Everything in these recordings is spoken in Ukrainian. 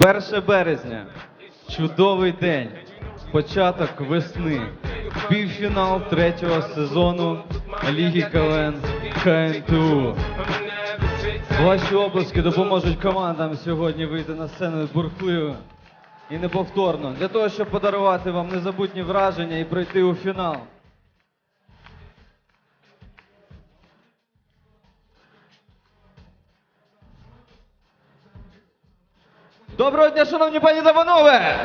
1 березня. Чудовий день. Початок весни. Півфінал третього сезону Ліги КВН КНТУ. Ваші обласки допоможуть командам сьогодні вийти на сцену бурхливо і неповторно для того, щоб подарувати вам незабутні враження і пройти у фінал. Доброго дня, шановні пані та панове!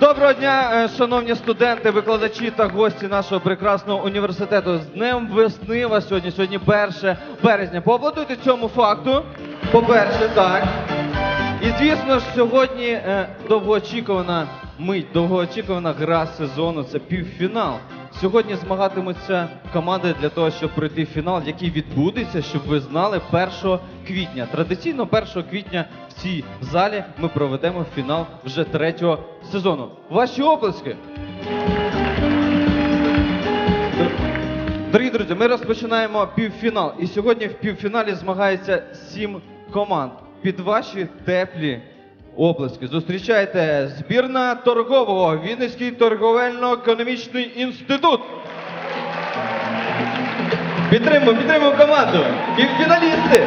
Доброго дня, е, шановні студенти, викладачі та гості нашого прекрасного університету. З Днем весни вас сьогодні, сьогодні 1 березня. Поаплодуйте цьому факту. По-перше, так. І звісно ж, сьогодні е, довгоочікувана мить, довгоочікувана гра сезону. Це півфінал. Сьогодні змагатимуться команди для того, щоб пройти фінал, який відбудеться, щоб ви знали 1 квітня. Традиційно 1 квітня в цій залі ми проведемо фінал вже третього сезону. Ваші оплески. Дорогі друзі, ми розпочинаємо півфінал. І сьогодні в півфіналі змагається сім команд. Під ваші теплі оплески. Зустрічайте збірна торгового Вінницький торговельно-економічний інститут. Підтримуємо, підтримуємо команду. Півфіналісти.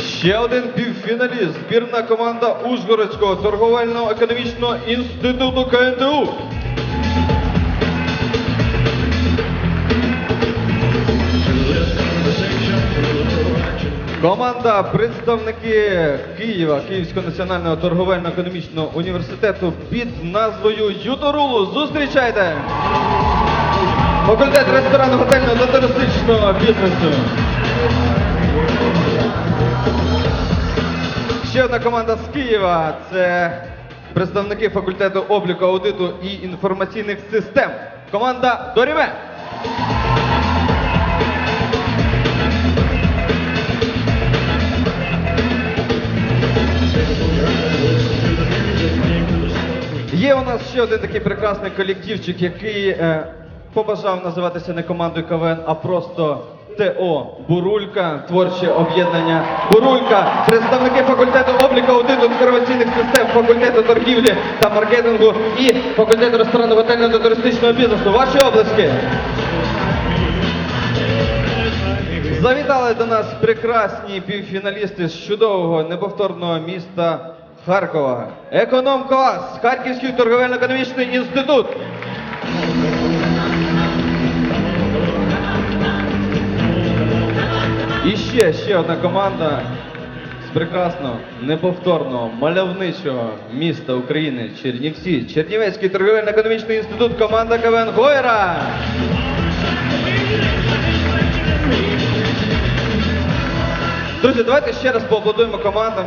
Ще один півфіналіст. Збірна команда Ужгородського торговельно-економічного інституту КНТУ. Команда представники Києва, Київського національного торговельно-економічного університету під назвою Юторулу. Зустрічайте! Факультет ресторанно готельного та туристичного бізнесу. Ще одна команда з Києва. Це представники факультету обліку аудиту і інформаційних систем. Команда Доріве. Є у нас ще один такий прекрасний колективчик, який е, побажав називатися не командою КВН, а просто ТО Бурулька, творче об'єднання Бурулька, представники факультету обліку аудиту інформаційних систем, факультету торгівлі та маркетингу і факультету ресторанно готельного та туристичного бізнесу. Ваші облески. Завітали до нас прекрасні півфіналісти з чудового неповторного міста Харкова. Економ-клас, Харківський торговельно-економічний інститут. І ще, ще одна команда з прекрасного, неповторного, мальовничого міста України Чернівці. Чернівецький торговельно-економічний інститут, команда КВН Гойра. Друзі, давайте ще раз поаплодуємо командам.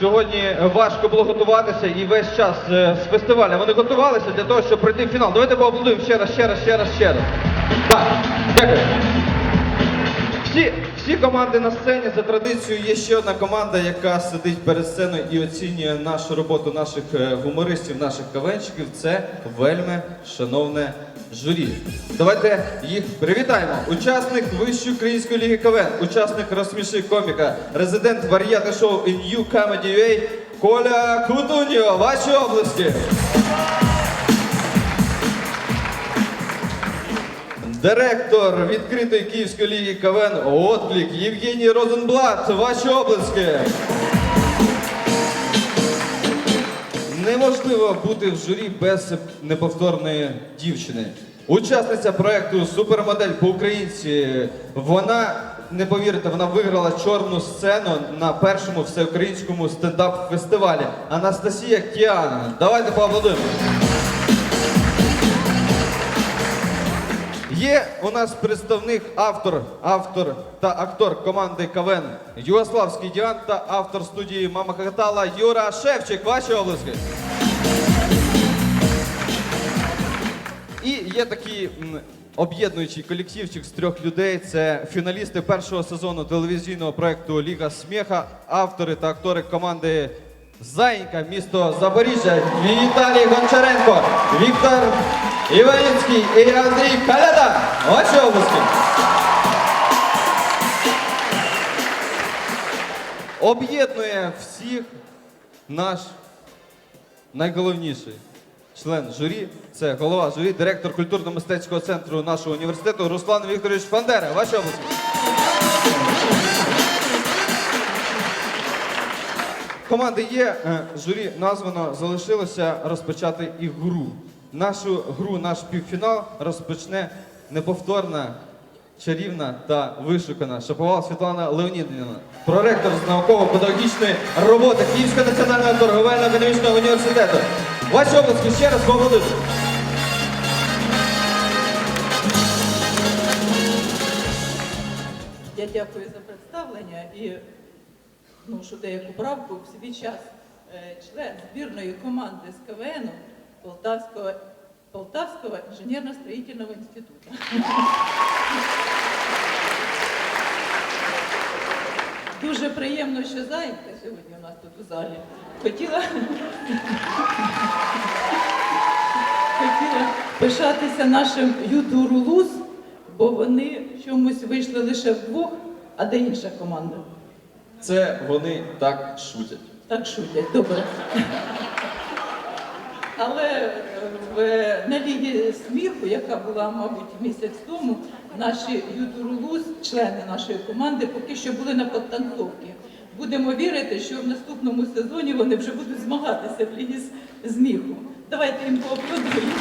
Сьогодні важко було готуватися і весь час е, з фестиваля вони готувалися для того, щоб пройти в фінал. Давайте поаплодуємо ще раз, ще раз, ще раз, ще раз. Так, дякую. Всі, всі команди на сцені за традицією є ще одна команда, яка сидить перед сценою і оцінює нашу роботу наших е, гумористів, наших кавенчиків. Це вельми шановне журі. Давайте їх привітаємо. Учасник Вищої української ліги КВН, учасник розсміши коміка, резидент варіати шоу in New Comedy UA Коля Кутуньо. Ваші області. Директор відкритої Київської ліги КВН Отклик Євгеній Розенблат. Ваші облески. Неможливо бути в журі без неповторної дівчини. Учасниця проекту Супермодель по-українці. Вона, не повірите, вона виграла чорну сцену на першому всеукраїнському стендап-фестивалі. Анастасія Кіана. Давайте поаплодуємо. Є у нас представник, автор, автор та актор команди КВН Югославський Діан та автор студії Мама Хагатала Юра Шевчик. Ваші обласки. І є такий об'єднуючий колективчик з трьох людей. Це фіналісти першого сезону телевізійного проекту Ліга сміха, автори та актори команди Заїнька, місто Запоріжжя, Віталій Гончаренко, Віктор Іванівський і Андрій Каляда. Ваші обласки. Об'єднує всіх наш найголовніший член журі. Це голова журі, директор культурно-мистецького центру нашого університету Руслан Вікторович Пандера. Ваші обласки. Команди є, е, журі названо залишилося розпочати ігру. Нашу гру, наш півфінал розпочне неповторна, чарівна та вишукана Шаповал Світлана Леонідівна, проректор з науково-педагогічної роботи Київського національного торговельно-економічного університету. Ваші обласки ще раз поаплодуйте. Я дякую за представлення і вношу деяку правку в свій час. Е, Член збірної команди з КВН Полтавського, Полтавського інженерно-строїтельного інституту. Дуже приємно, що зайнята сьогодні у нас тут у залі. Хотіла, хотіла пишатися нашим Ютурулус, бо вони чомусь вийшли лише вдвох, а де інша команда? Це вони так шутять. Так шутять, добре. Але е, на лігі сміху, яка була, мабуть, місяць тому, наші ютурулуз, члени нашої команди, поки що були на підтанцовці. Будемо вірити, що в наступному сезоні вони вже будуть змагатися в лігі з- сміху. Давайте їм поаплодуємо.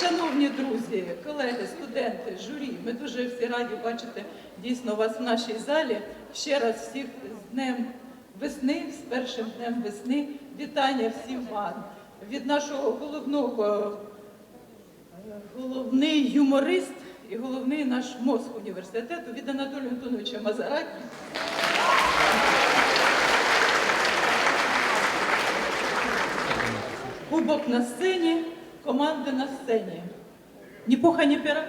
Шановні друзі, колеги, студенти, журі, ми дуже всі раді бачити дійсно вас в нашій залі. Ще раз всіх з Днем весни, з першим днем весни. Вітання всім вам від нашого головного, е, головний юморист і головний наш мозг університету від Анатолія Антоновича Мазаракі. Кубок на сцені, команди на сцені. Ні пуха, ні пера.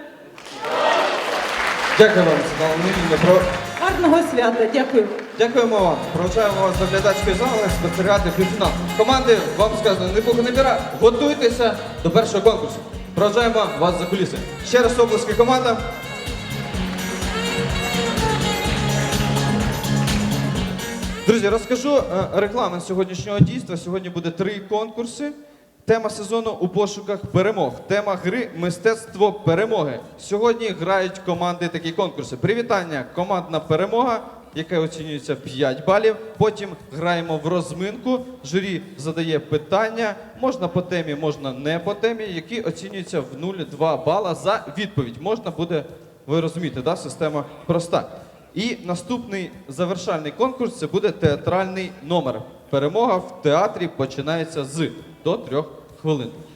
Дякую вам, Світлана. Про... Гарного свята, дякую. Дякуємо вам. Проводжаємо вас до глядацької зали спостерігати півфінал. Команди, вам сказано, не пуха, не піра. Готуйтеся до першого конкурсу. Проводжаємо вас за куліси. Ще раз обласки команда. Друзі, розкажу е, регламент сьогоднішнього дійства. Сьогодні буде три конкурси. Тема сезону у пошуках перемог. Тема гри мистецтво перемоги. Сьогодні грають команди такі конкурси. Привітання, командна перемога, яка оцінюється 5 балів. Потім граємо в розминку. Журі задає питання. Можна по темі, можна не по темі, які оцінюються в 0,2 бала за відповідь. Можна буде, ви розумієте, да? система проста. І наступний завершальний конкурс це буде театральний номер. Перемога в театрі починається з до трьох хвилин.